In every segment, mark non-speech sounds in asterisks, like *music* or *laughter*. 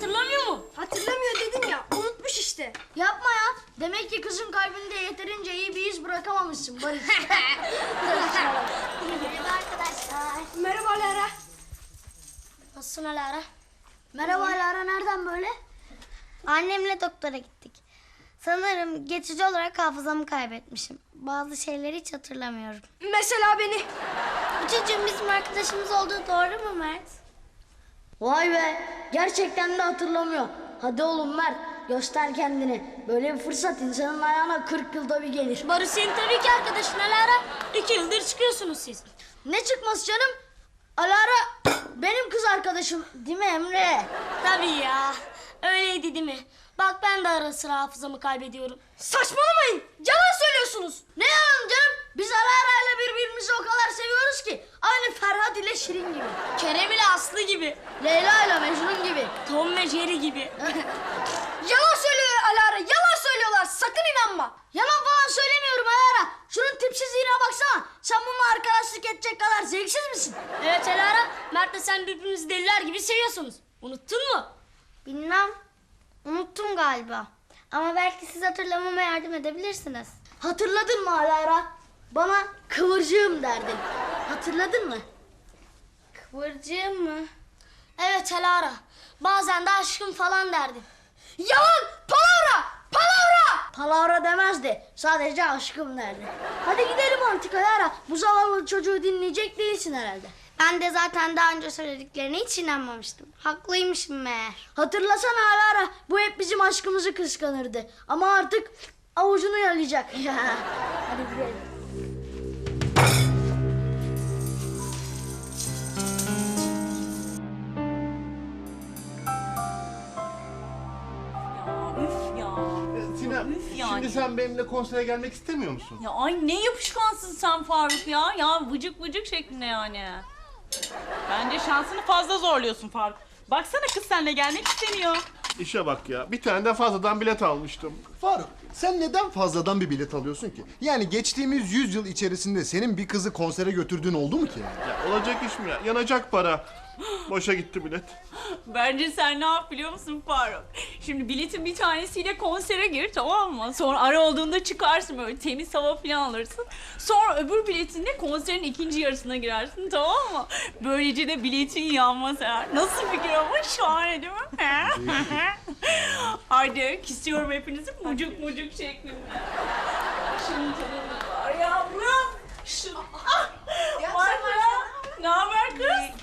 hatırlamıyor mu? Hatırlamıyor dedim ya unutmuş işte. Yapma ya. Demek ki kızın kalbinde yeterince iyi bir iz bırakamamışsın Barış. *laughs* Merhaba arkadaşlar. Merhaba Lara. Nasılsın Alara? Merhaba Alara nereden böyle? Annemle doktora gittik. Sanırım geçici olarak hafızamı kaybetmişim. Bazı şeyleri hiç hatırlamıyorum. Mesela beni. Bu çocuğun bizim arkadaşımız olduğu doğru mu Mert? Vay be. Gerçekten de hatırlamıyor. Hadi oğlum Mert göster kendini. Böyle bir fırsat insanın ayağına 40 yılda bir gelir. Barış senin tabii ki arkadaşın Alara. İki yıldır çıkıyorsunuz siz. Ne çıkması canım? Alara benim kız arkadaşım değil mi Emre? Tabii ya. Öyleydi değil mi? Bak ben de ara sıra hafızamı kaybediyorum. Saçmalamayın. Yalan söylüyorsunuz. Ne yalan canım? Biz Alara ile birbirimizi o kadar seviyoruz ki. Aynı Ferhat ile Şirin gibi. Kerem ile Aslı gibi. Leyla ile Mecnun gibi. Tom ve Jerry gibi. *laughs* Yalan söylüyor Alara. Yalan söylüyorlar. Sakın inanma. Yalan falan söylemiyorum Alara. Şunun tipsizliğine baksana. Sen bununla arkadaşlık edecek kadar zevksiz misin? Evet Alara, Mert'le sen birbirinizi deliler gibi seviyorsunuz. Unuttun mu? Bilmem. Unuttum galiba. Ama belki siz hatırlamama yardım edebilirsiniz. Hatırladın mı Alara? Bana kıvırcığım derdin. Hatırladın mı? Kıvırcığım mı? Evet Alara. Bazen de aşkım falan derdin. Yalan. Palavra. Palavra. Palavra demezdi. Sadece aşkım derdi. Hadi gidelim artık Alara. Bu zavallı çocuğu dinleyecek değilsin herhalde. Ben de zaten daha önce söylediklerine hiç inanmamıştım. Haklıymışım meğer. Hatırlasana Alara. Bu hep bizim aşkımızı kıskanırdı. Ama artık avucunu yalayacak. *laughs* Hadi gidelim. Üf yani. şimdi sen benimle konsere gelmek istemiyor musun? Ya ay ne yapışkansın sen Faruk ya. Ya vıcık vıcık şeklinde yani. Bence şansını fazla zorluyorsun Faruk. Baksana kız seninle gelmek istemiyor. İşe bak ya, bir tane de fazladan bilet almıştım. Faruk, sen neden fazladan bir bilet alıyorsun ki? Yani geçtiğimiz 100 yıl içerisinde senin bir kızı konsere götürdüğün oldu mu ki? Ya olacak iş mi ya? Yanacak para. Boşa gitti bilet. Bence sen ne yap biliyor musun Faruk? Şimdi biletin bir tanesiyle konsere gir tamam mı? Sonra ara olduğunda çıkarsın böyle temiz hava falan alırsın. Sonra öbür biletinle konserin ikinci yarısına girersin tamam mı? Böylece de biletin yanmaz eğer. Nasıl fikir ama şahane değil mi? *laughs* Hadi kisiyorum hepinizi mucuk mucuk şeklinde. Şimdi var yavrum. Şu... Ah! Ne haber kız?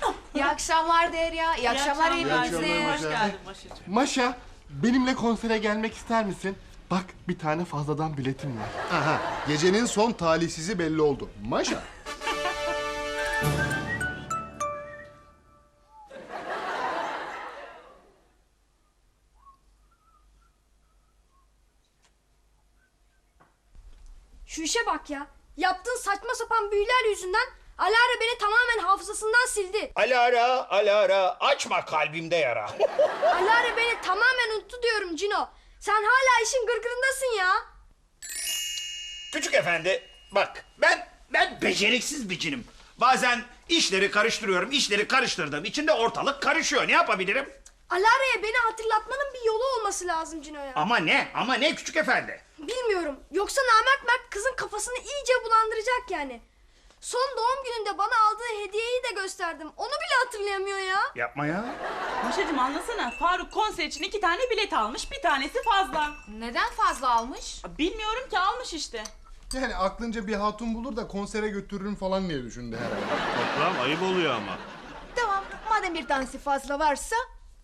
İyi akşamlar Derya. İyi akşamlar İyi akşamlar hepinize. Maşa. Hoş geldin Maşacığım. Maşa, benimle konsere gelmek ister misin? Bak, bir tane fazladan biletim var. Aha, gecenin son talihsizi belli oldu. Maşa. Şu işe bak ya. Yaptığın saçma sapan büyüler yüzünden Alara beni tamamen hafızasından sildi. Alara, Alara, açma kalbimde yara. *laughs* Alara beni tamamen unuttu diyorum Cino. Sen hala işin gırgırındasın ya. Küçük efendi, bak ben ben beceriksiz bir cinim. Bazen işleri karıştırıyorum, işleri karıştırdığım için de ortalık karışıyor. Ne yapabilirim? Alara'ya beni hatırlatmanın bir yolu olması lazım Cino'ya. Ama ne, ama ne küçük efendi? Bilmiyorum. Yoksa Namert Mert kızın kafasını iyice bulandıracak yani. Son doğum gününde bana aldığı hediyeyi de gösterdim. Onu bile hatırlayamıyor ya. Yapma ya. Maşacığım anlasana. Faruk konser için iki tane bilet almış. Bir tanesi fazla. Neden fazla almış? Bilmiyorum ki almış işte. Yani aklınca bir hatun bulur da konsere götürürüm falan diye düşündü herhalde. Toprağım ayıp oluyor ama. Tamam. Madem bir tanesi fazla varsa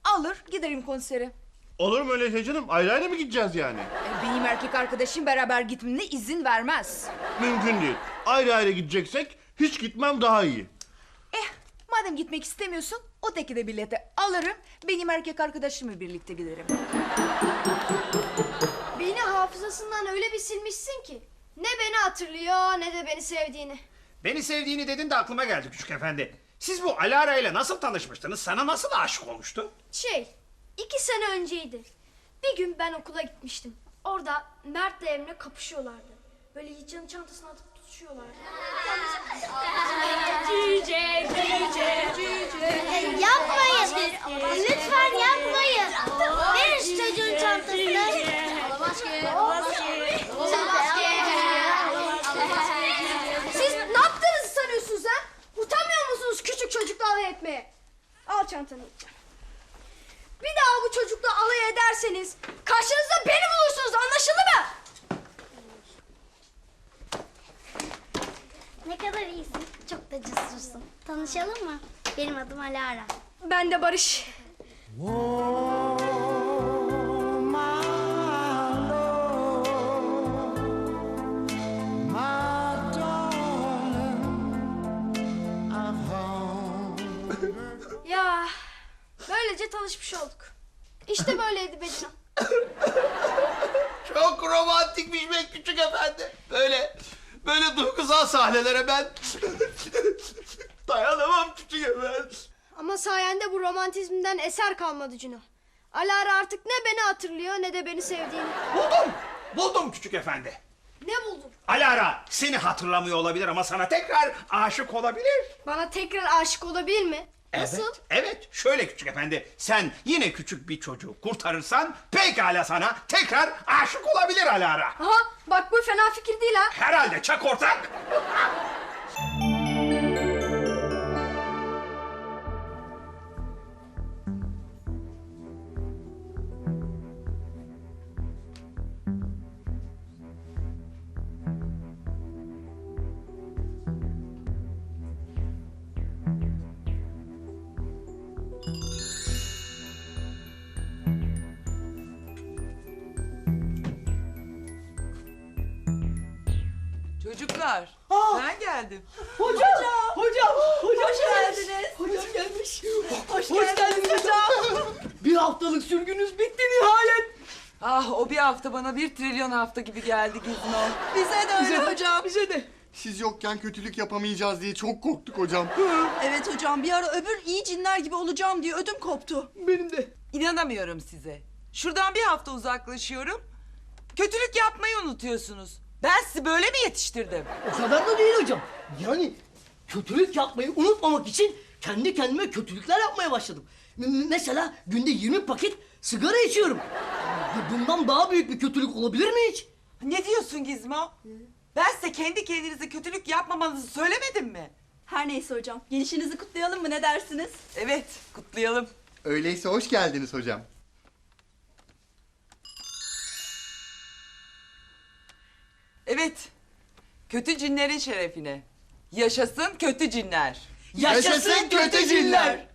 alır giderim konsere. Olur mu öyle şey canım? Ayrı ayrı mı gideceğiz yani? E, Benim erkek arkadaşım beraber gitmemne izin vermez. Mümkün değil. Ayrı ayrı gideceksek hiç gitmem daha iyi. Eh madem gitmek istemiyorsun o teki de bileti alırım. Benim erkek arkadaşımla birlikte giderim. Beni hafızasından öyle bir silmişsin ki. Ne beni hatırlıyor ne de beni sevdiğini. Beni sevdiğini dedin de aklıma geldi küçük efendi. Siz bu Alara ile nasıl tanışmıştınız? Sana nasıl aşık olmuştu? Şey, iki sene önceydi. Bir gün ben okula gitmiştim. Orada Mert'le Emre kapışıyorlardı. Böyle Yiğitcan'ın çantasına atıp tutuşuyorlar. Yapmayın. Lütfen yapmayın. Verin şu çocuğun çantasını. Siz ne yaptığınızı sanıyorsunuz ha? Utanmıyor musunuz küçük çocukla alay etmeye? Al çantanı Yiğitcan. Bir daha bu çocukla alay ederseniz karşınızda beni bulursunuz anlaşıldı mı? Ne kadar iyisin. Çok da cesursun. Tanışalım mı? Benim adım Alara. Ben de Barış. Ya böylece tanışmış olduk. İşte böyleydi Bedirhan. *laughs* Çok romantikmiş be küçük efendi. Böyle böyle duygusal sahnelere ben *laughs* dayanamam küçük efendi. Ama sayende bu romantizmden eser kalmadı Cino. Alara artık ne beni hatırlıyor ne de beni sevdiğini. Buldum. Buldum küçük efendi. Ne buldun? Alara seni hatırlamıyor olabilir ama sana tekrar aşık olabilir. Bana tekrar aşık olabilir mi? Nasıl? Evet, evet. Şöyle küçük efendi, sen yine küçük bir çocuğu kurtarırsan pekala sana tekrar aşık olabilir Alara. Aha bak bu fena fikir değil ha. Herhalde çak ortak. *laughs* Çocuklar, ben geldim. Hocam, hocam, hocam hoş geldiniz. Hocam gelmiş. Hoş, geldiniz hocam. Bir haftalık sürgünüz bitti nihayet. Ah, o bir hafta bana bir trilyon hafta gibi geldi Gizmo. Bize de öyle hocam. Bize de. Siz yokken kötülük yapamayacağız diye çok korktuk hocam. Evet hocam bir ara öbür iyi cinler gibi olacağım diye ödüm koptu. Benim de. İnanamıyorum size. Şuradan bir hafta uzaklaşıyorum. Kötülük yapmayı unutuyorsunuz. Ben sizi böyle mi yetiştirdim? O kadar da değil hocam. Yani kötülük yapmayı unutmamak için kendi kendime kötülükler yapmaya başladım. M- mesela günde 20 paket sigara içiyorum. Bu- Bundan daha büyük bir kötülük olabilir mi hiç? Ne diyorsun Gizmo? Ben size kendi kendinize kötülük yapmamanızı söylemedim mi? Her neyse hocam gelişinizi kutlayalım mı ne dersiniz? Evet, kutlayalım. Öyleyse hoş geldiniz hocam. Evet, kötü cinlerin şerefine. Yaşasın kötü cinler. Yaşasın kötü cinler.